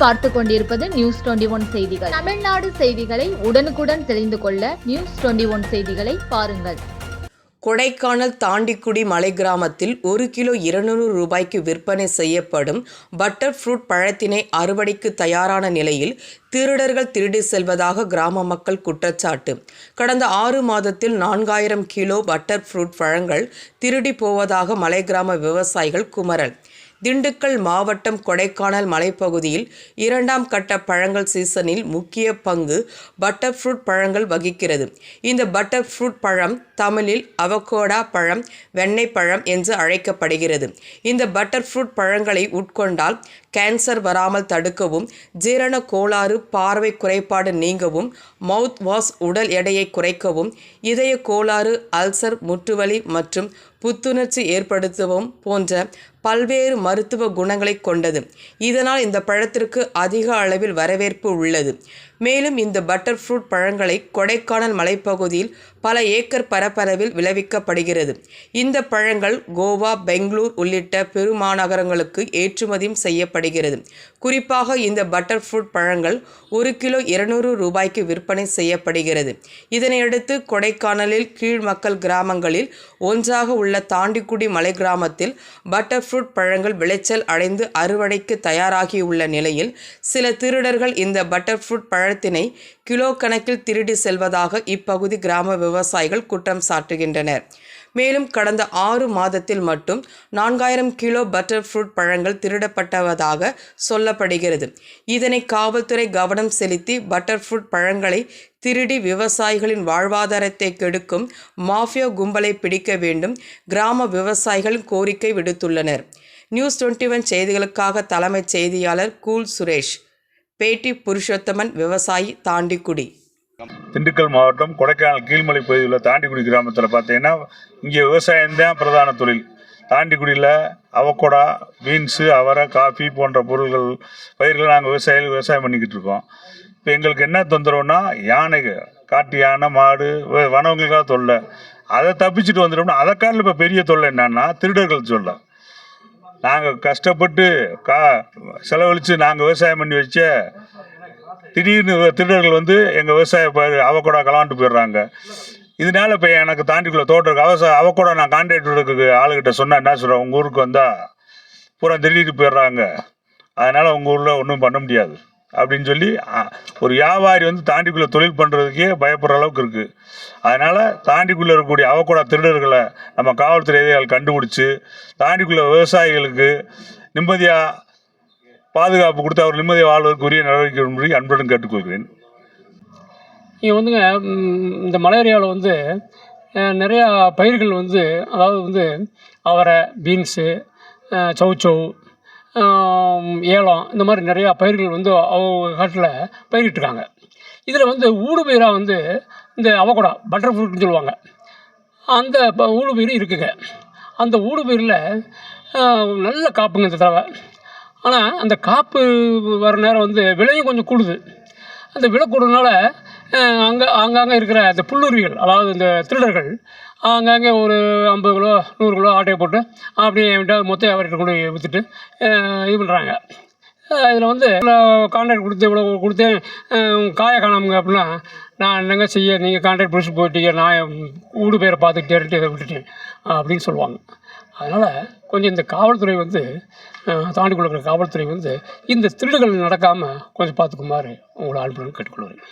பார்த்து கொண்டிருப்பது news twenty one செய்திகள். தமிழ்நாடு செய்திகளை உடனுக்குடன் தெரிந்து கொள்ள நியூஸ் டுவெண்டி ஒன் செய்திகளை பாருங்கள். கொடைக்கானல் தாண்டிக்குடி மலை கிராமத்தில் ஒரு கிலோ இருநூறு ரூபாய்க்கு விற்பனை செய்யப்படும் பட்டர் ஃப்ரூட் பழத்தினை அறுவடைக்கு தயாரான நிலையில் திருடர்கள் திருடி செல்வதாக கிராம மக்கள் குற்றச்சாட்டு. கடந்த ஆறு மாதத்தில் நான்காயிரம் கிலோ பட்டர் ஃப்ரூட் பழங்கள் திருடி போவதாக மலை கிராம விவசாயிகள் குமரல். திண்டுக்கல் மாவட்டம் கொடைக்கானல் மலைப்பகுதியில் இரண்டாம் கட்ட பழங்கள் சீசனில் முக்கிய பங்கு பட்டர் ஃப்ரூட் பழங்கள் வகிக்கிறது. இந்த பட்டர் ஃப்ரூட் பழம் தமிழில் அவகோடா பழம் வெண்ணெய் பழம் என்று அழைக்கப்படுகிறது. இந்த பட்டர் ஃப்ரூட் பழங்களை உட்கொண்டால் கேன்சர் வராமல் தடுக்கவும் ஜீரண கோளாறு பார்வை குறைபாடு நீங்கவும் மவுத் வாஷ் உடல் எடையை குறைக்கவும் இதய கோளாறு அல்சர் முட்டுவலி மற்றும் புத்துணர்ச்சி ஏற்படுத்தவும் போன்ற பல்வேறு மருத்துவ குணங்களை கொண்டது. இதனால் இந்த பழத்திற்கு அதிக அளவில் வரவேற்பு உள்ளது. மேலும் இந்த பட்டர் ஃப்ரூட் பழங்களை கொடைக்கானல் மலைப்பகுதியில் பல ஏக்கர் பரப்பளவில் விளைவிக்கப்படுகிறது. இந்த பழங்கள் கோவா பெங்களூர் உள்ளிட்ட பெருமாநகரங்களுக்கு ஏற்றுமதியும் செய்யப்படுகிறது. குறிப்பாக இந்த பட்டர் ஃப்ரூட் பழங்கள் ஒரு கிலோ இருநூறு ரூபாய்க்கு விற்பனை செய்யப்படுகிறது. இதனையடுத்து கொடைக்கானலில் கீழ் மக்கள் கிராமங்களில் ஒன்றாக உள்ள தாண்டிக்குடி மலை கிராமத்தில் பட்டர் ஃப்ரூட் பழங்கள் விளைச்சல் அடைந்து அறுவடைக்கு தயாராகியுள்ள நிலையில் சில திருடர்கள் இந்த பட்டர் ஃப்ரூட் பழத்தினை கிலோ கணக்கில் திருடி செல்வதாக இப்பகுதி கிராம விவசாயிகள் குற்றம் சாட்டுகின்றனர். மேலும் கடந்த ஆறு மாதத்தில் மட்டும் நான்காயிரம் கிலோ பட்டர் ஃப்ரூட் பழங்கள் திருடப்பட்டதாக சொல்லப்படுகிறது. இதனை காவல்துறை கவனம் செலுத்தி பட்டர் ஃப்ரூட் பழங்களை திருடி விவசாயிகளின் வாழ்வாதாரத்தை கெடுக்கும் மாஃபியா கும்பலை பிடிக்க வேண்டும் கிராம விவசாயிகள் கோரிக்கை விடுத்துள்ளனர். நியூஸ் டுவெண்ட்டி ஒன் செய்திகளுக்காக தலைமைச் செய்தியாளர் கூல் சுரேஷ். பேட்டி புருஷோத்தமன் விவசாயி தாண்டிக்குடி. திண்டுக்கல் மாவட்டம் கொடைக்கானல் கீழ்மலை பகுதியில் உள்ள தாண்டிக்குடி கிராமத்தில் பார்த்தீங்கன்னா இங்கே விவசாயம்தான் பிரதான தொழில். தாண்டிக்குடியில் அவக்கோடா பீன்ஸு அவரை காஃபி போன்ற பொருள்கள் பயிர்கள் நாங்கள் விவசாயிகள் விவசாயம் பண்ணிக்கிட்டு இருக்கோம். இப்போ எங்களுக்கு என்ன தொந்தரவுனா யானைகள் காட்டு யானை மாடு வ- வனவங்களுக்காக தொல்லை. அதை தப்பிச்சுட்டு வந்துட்டோம்னா அதை காட்டில் இப்போ பெரிய தொல்லை என்னன்னா திருடர்கள் சொல்ல நாங்கள் கஷ்டப்பட்டு கா செலவழித்து நாங்கள் விவசாயம் பண்ணி வச்ச திடீர்னு திருடர்கள் வந்து எங்கள் விவசாய பயிர் அவக்கூடா கலாண்டு போயிடுறாங்க. இதனால இப்போ எனக்கு தாண்டிக்குள்ள தோட்டம் இருக்கு அவக்கூட நான் கான்ட்ராக்டருக்கு ஆளுகிட்ட சொன்னால் என்ன சொல்கிறேன் உங்கள் ஊருக்கு வந்தால் பூரா திருடிட்டு போயிடுறாங்க. அதனால் உங்கள் ஊரில் ஒன்றும் பண்ண முடியாது. அப்படின்னு சொல்லி ஒரு வியாபாரி வந்து தாண்டிக்குள்ளே தொழில் பண்ணுறதுக்கே பயப்படுற அளவுக்கு இருக்குது அதனால் தாண்டிக்குள்ளே இருக்கக்கூடிய அவக்கூடா திருடர்களை நம்ம காவல்துறை அதிகாரிகள் கண்டுபிடிச்சி தாண்டிக்குள்ள விவசாயிகளுக்கு நிம்மதியாக பாதுகாப்பு கொடுத்து அவர் நிம்மதியாக வாழ்வதற்கு உரிய நடவடிக்கை எடுக்கும்படி அன்புடன் கேட்டுக்கொள்கிறேன். இங்கே வந்துங்க இந்த மலேரியாவில் வந்து நிறையா பயிர்கள் வந்து அதாவது வந்து அவரை பீன்ஸு சௌச்சௌ ஏலம் இந்த மாதிரி நிறையா பயிர்கள் வந்து அவங்க காட்டில் பயிரிட்டுருக்காங்க. இதில் வந்து ஊடுபயிராக வந்து இந்த அவகோடா பட்டர் ஃப்ரூட்னு சொல்லுவாங்க. அந்த ப- ஊடுபயிர் இருக்குங்க. அந்த ஊடுபயிரில் நல்ல காப்புங்க இந்த தடவை. ஆனால் அந்த காப்பு வர நேரம் வந்து விலையும் கொஞ்சம் கூடுது. அந்த விலை கூடுறதுனால அங்கே ஆங்காங்கே இருக்கிற அந்த புல்லுருவிகள் அதாவது இந்த திருடர்கள் ஆங்காங்கே ஒரு ஐம்பது கிலோ நூறு கிலோ ஆட்டையை போட்டு அப்படியே என்கிட்ட மொத்த வியாபாரிகிட்ட கொண்டு விற்றுட்டு இது பண்ணுறாங்க இதில் வந்து கான்ட்ராக்ட் கொடுத்து இவ்வளோ கொடுத்தேன் காய காணாமுங்க அப்படின்னா நான் என்னங்க செய்ய நீங்கள் கான்ட்ராக்ட் பிடிச்சி போயிட்டீங்க நான் ஊடு பேரை பார்த்துக்கிட்டே இதை விட்டுட்டேன் அப்படின்னு சொல்லுவாங்க. அதனால் கொஞ்சம் இந்த காவல்துறை வந்து அஹ், தாண்டி கொடுக்குற காவல்துறை வந்து இந்த திருடுகள் நடக்காமல் கொஞ்சம் பார்த்துக்குமாறு உங்களை அனுப்பணும்னு கேட்டுக்கொள்கிறேன்.